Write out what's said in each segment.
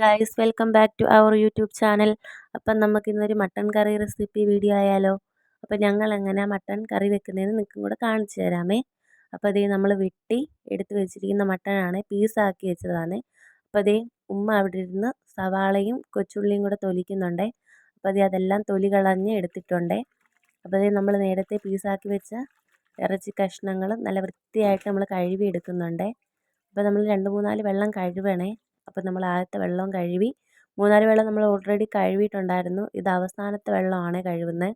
Guys welcome back to our YouTube channel അപ്പം നമുക്ക് ഇന്നൊരു മട്ടൺ കറി റെസിപ്പി വീഡിയോ ആയാലോ. അപ്പം ഞങ്ങൾ എങ്ങനെ മട്ടൺ കറി വെക്കുന്നതെന്ന് നിങ്ങൾക്കും കൂടെ കാണിച്ചു തരാമേ. അപ്പോൾ അതേ നമ്മൾ വെട്ടി എടുത്ത് വെച്ചിരിക്കുന്ന മട്ടനാണ് പീസാക്കി വെച്ചതാണ്. അപ്പോൾ അതേ ഉമ്മ അവിടെ ഇരുന്ന് സവാളയും കൊച്ചുള്ളിയും കൂടെ തൊലിക്കുന്നുണ്ട്. അപ്പോൾ അതേ അതെല്ലാം തൊലി കളഞ്ഞ് എടുത്തിട്ടുണ്ട്. അപ്പോൾ അതേ നമ്മൾ നേരത്തെ പീസാക്കി വെച്ച ഇറച്ചി കഷ്ണങ്ങൾ നല്ല വൃത്തിയായിട്ട് നമ്മൾ കഴുകി എടുക്കുന്നുണ്ട്. അപ്പോൾ നമ്മൾ രണ്ട് മൂന്നാൽ വെള്ളം കഴുകണേ. അപ്പോൾ നമ്മൾ ആദ്യത്തെ വെള്ളം കഴുകി മൂന്നാൽ വെള്ളം നമ്മൾ ഓൾറെഡി കഴുകിയിട്ടുണ്ടായിരുന്നു. ഇത് അവസാനത്തെ വെള്ളമാണ് കഴുകുന്നത്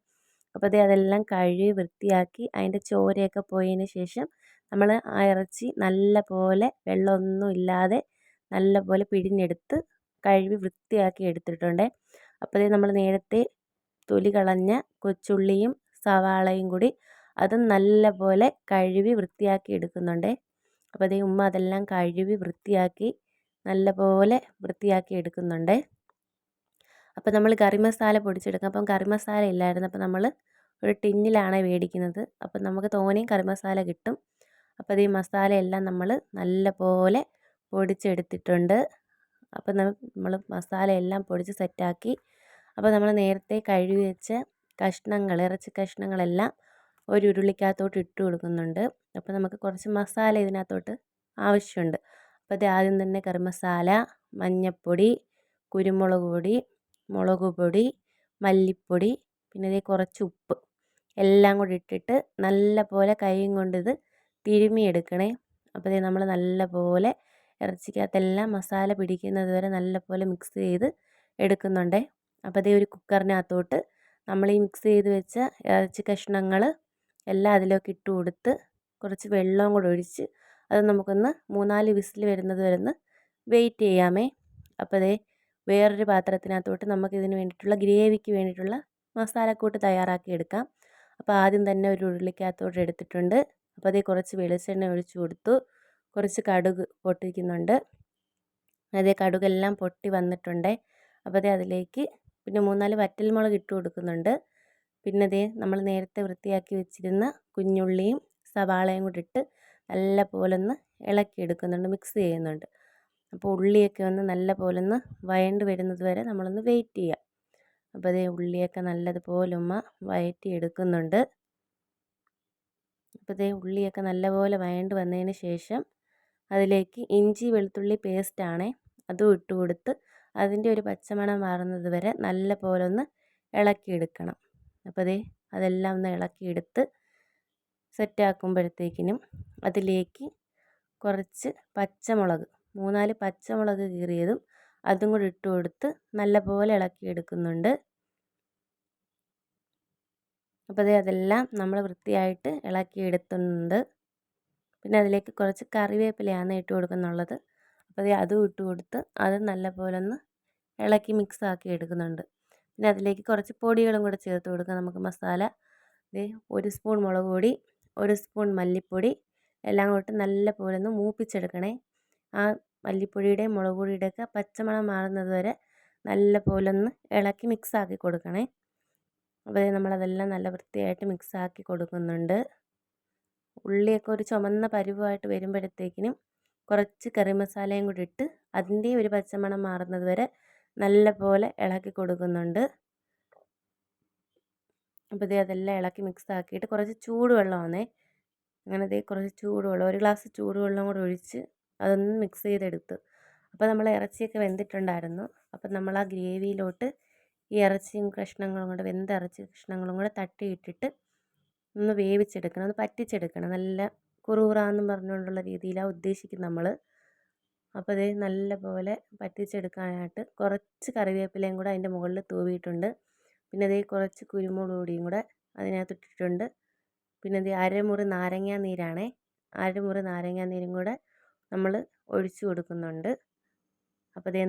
അപ്പോൾ ദേ അതെല്ലാം കഴുകി വൃത്തിയാക്കി അതിന്റെ ചോരയൊക്കെ പോയതിന് ശേഷം നമ്മൾ ആ ഇറച്ചി നല്ല പോലെ വെള്ളമൊന്നും ഇല്ലാതെ നല്ല പോലെ പിഴിഞ്ഞെടുത്ത് കഴുകി വൃത്തിയാക്കി എടുത്തിട്ടുണ്ട്. അപ്പോൾ ദേ നമ്മൾ നേരത്തെ തൊലി കളഞ്ഞ കൊച്ചുള്ളിയും സവാളയും കൂടി അതും നല്ല പോലെ കഴുകി വൃത്തിയാക്കി എടുക്കുന്നുണ്ട്. അപ്പോൾ അതേ ഉമ്മ അതെല്ലാം കഴുകി വൃത്തിയാക്കി നല്ല പോലെ വൃത്തിയാക്കി എടുക്കുന്നുണ്ട്. അപ്പോൾ നമ്മൾ കറി മസാല പൊടിച്ചെടുക്കും. അപ്പം കറി മസാല ഇല്ലായിരുന്നു. അപ്പോൾ നമ്മൾ ഒരു ടിന്നിലാണ് മേടിക്കുന്നത് അപ്പം നമുക്ക് തോനെയും കറി മസാല കിട്ടും. അപ്പോൾ ഈ മസാല എല്ലാം നമ്മൾ നല്ലപോലെ പൊടിച്ചെടുത്തിട്ടുണ്ട്. അപ്പോൾ നമ്മൾ മസാല എല്ലാം പൊടിച്ച് സെറ്റാക്കി. അപ്പോൾ നമ്മൾ നേരത്തെ കഴുകി വെച്ച കഷ്ണങ്ങൾ ഇറച്ചി കഷ്ണങ്ങളെല്ലാം ഒരു ഉരുളിക്കകത്തോട്ട് ഇട്ട് കൊടുക്കുന്നുണ്ട്. അപ്പോൾ നമുക്ക് കുറച്ച് മസാല ഇതിനകത്തോട്ട് ആവശ്യമുണ്ട്. അപ്പോൾ ആദ്യം തന്നെ കറി മസാല മഞ്ഞൾപ്പൊടി കുരുമുളക് പൊടി മുളക് പൊടി മല്ലിപ്പൊടി പിന്നെ ഇതേ കുറച്ച് ഉപ്പ്. എല്ലാം കൂടി ഇട്ടിട്ട് നല്ല പോലെ കൈയും കൊണ്ട് ഇത് തിരുമിയെടുക്കണേ അപ്പോൾ ഇത് നമ്മൾ നല്ല പോലെ ഇറച്ചിക്കകത്തെല്ലാം മസാല പിടിക്കുന്നത് വരെ നല്ല പോലെ മിക്സ് ചെയ്ത് എടുക്കുന്നുണ്ടേ. അപ്പോൾ അതേ ഒരു കുക്കറിനകത്തോട്ട് നമ്മൾ ഈ മിക്സ് ചെയ്ത് വെച്ച ഇറച്ചി കഷ്ണങ്ങൾ എല്ലാം അതിലേക്ക് ഇട്ട് കൊടുത്ത് കുറച്ച് വെള്ളവും കൂടെ ഒഴിച്ച് അത് നമുക്കൊന്ന് മൂന്നാൽ വിസിൽ വരുന്നത് വരെ ഒന്ന് വെയിറ്റ് ചെയ്യാമേ. അപ്പോൾ ദേ വേറൊരു പാത്രത്തിനകത്തോട്ട് നമുക്ക് ഇതിന് വേണ്ടിയിട്ടുള്ള ഗ്രേവിക്ക് വേണ്ടിയിട്ടുള്ള മസാലക്കൂട്ട് തയ്യാറാക്കി എടുക്കാം. അപ്പോൾ ആദ്യം തന്നെ ഒരു ഉരുളിക്കകത്തോട്ട് എടുത്തിട്ടുണ്ട്. അപ്പോൾ അതേ കുറച്ച് വെളിച്ചെണ്ണ ഒഴിച്ചു കൊടുത്തു. കുറച്ച് കടുക് പൊട്ടിക്കുന്നുണ്ട്. അതേ കടുകെല്ലാം പൊട്ടി വന്നിട്ടുണ്ട്. അപ്പോൾ അതേ അതിലേക്ക് പിന്നെ മൂന്നാൽ വറ്റൽമുളക് ഇട്ട് കൊടുക്കുന്നുണ്ട്. പിന്നെ അതേ നമ്മൾ നേരത്തെ വൃത്തിയാക്കി വെച്ചിരുന്ന കുഞ്ഞുള്ളിയും സവാളയും കൂടി ഇട്ട് നല്ല ഇളക്കി എടുക്കുന്നുണ്ട് മിക്സ് ചെയ്യുന്നുണ്ട്. അപ്പോൾ ഉള്ളിയൊക്കെ ഒന്ന് നല്ല പോലെ ഒന്ന് വഴണ്ട് വരുന്നത് വരെ നമ്മളൊന്ന് വെയിറ്റ് ചെയ്യുക അപ്പോൾ അതേ ഉള്ളിയൊക്കെ നല്ലതുപോലെ ഉമ്മ വഴറ്റി എടുക്കുന്നുണ്ട്. അപ്പോൾ അതേ ഉള്ളിയൊക്കെ നല്ലപോലെ വയണ്ട് വന്നതിന് ശേഷം അതിലേക്ക് ഇഞ്ചി വെളുത്തുള്ളി പേസ്റ്റാണേ അതും ഇട്ട് കൊടുത്ത് അതിന്റെ ഒരു പച്ചമണം മാറുന്നത് വരെ നല്ല പോലെ ഒന്ന് ഇളക്കിയെടുക്കണം അപ്പോൾ അതേ അതെല്ലാം ഒന്ന് ഇളക്കിയെടുത്ത് സെറ്റാക്കുമ്പോഴത്തേക്കിനും അതിലേക്ക് കുറച്ച് പച്ചമുളക് മൂന്നാൽ പച്ചമുളക് കീറിയതും അതും കൂടി ഇട്ട് കൊടുത്ത് നല്ലപോലെ ഇളക്കിയെടുക്കുന്നുണ്ട്. അപ്പോൾ അതേ അതെല്ലാം നമ്മൾ വൃത്തിയായിട്ട് ഇളക്കിയെടുത്തുണ്ട് പിന്നെ അതിലേക്ക് കുറച്ച് കറിവേപ്പിലയാണ് ഇട്ട് കൊടുക്കുന്നുള്ളത്. അപ്പോൾ അതേ അതും ഇട്ട് കൊടുത്ത് അത് നല്ലപോലെ ഒന്ന് ഇളക്കി മിക്സ് ആക്കി എടുക്കുന്നുണ്ട്. പിന്നെ അതിലേക്ക് കുറച്ച് പൊടികളും കൂടെ ചേർത്ത് കൊടുക്കാം. നമുക്ക് മസാല ഒരു സ്പൂൺ മുളക് പൊടി ഒരു സ്പൂൺ മല്ലിപ്പൊടി എല്ലാം കൂട്ട് നല്ല പോലെ ഒന്ന് മൂപ്പിച്ചെടുക്കണേ. ആ മല്ലിപ്പൊടിയുടെയും മുളക് പൊടിയുടെയൊക്കെ പച്ചമണം മാറുന്നത് വരെ നല്ല പോലെ ഒന്ന് ഇളക്കി മിക്സാക്കി കൊടുക്കണേ. അപ്പോൾ നമ്മളതെല്ലാം നല്ല വൃത്തിയായിട്ട് മിക്സാക്കി കൊടുക്കുന്നുണ്ട്. ഉള്ളിയൊക്കെ ഒരു ചുമന്ന പരുവമായിട്ട് വരുമ്പോഴത്തേക്കിനും കുറച്ച് കറി മസാലയും കൂടി ഇട്ട് അതിന്റെയും ഒരു പച്ചമണം മാറുന്നത് വരെ നല്ല പോലെ ഇളക്കി കൊടുക്കുന്നുണ്ട്. അപ്പോൾ ഇതേ അതെല്ലാം ഇളക്കി മിക്സ് ആക്കിയിട്ട് കുറച്ച് ചൂടുവെള്ളമാണേ അങ്ങനെ ഇതേ കുറച്ച് ചൂടുവെള്ളം ഒരു ഗ്ലാസ് ചൂടുവെള്ളം കൂടെ ഒഴിച്ച് അതൊന്ന് മിക്സ് ചെയ്തെടുത്ത്. അപ്പോൾ നമ്മൾ ഇറച്ചിയൊക്കെ വെന്തിട്ടുണ്ടായിരുന്നു. അപ്പോൾ നമ്മൾ ആ ഗ്രേവിയിലോട്ട് ഈ ഇറച്ചിയും കഷ്ണങ്ങളും കൂടെ വെന്ത ഇറച്ചി കഷ്ണങ്ങളും കൂടെ തട്ടിയിട്ടിട്ട് ഒന്ന് വേവിച്ചെടുക്കണം ഒന്ന് പറ്റിച്ചെടുക്കണം. നല്ല കുറൂറാന്ന് പറഞ്ഞുകൊണ്ടുള്ള രീതിയിലാണ് ഉദ്ദേശിക്കുന്നത് നമ്മൾ അപ്പോൾ ഇത് നല്ല പോലെ പറ്റിച്ചെടുക്കാനായിട്ട് കുറച്ച് കറിവേപ്പിലയും കൂടെ അതിന്റെ മുകളിൽ തൂവിയിട്ടുണ്ട്. പിന്നെ അതേ കുറച്ച് കുരുമുളക് പൊടിയും കൂടെ അതിനകത്ത് ഇട്ടിട്ടുണ്ട്. പിന്നെ ഇത് അരമുറി നാരങ്ങാ നീരാണേ. അരമുറി നാരങ്ങാ നീരും കൂടെ നമ്മൾ ഒഴിച്ചു കൊടുക്കുന്നുണ്ട്. അപ്പോൾ ഇതേ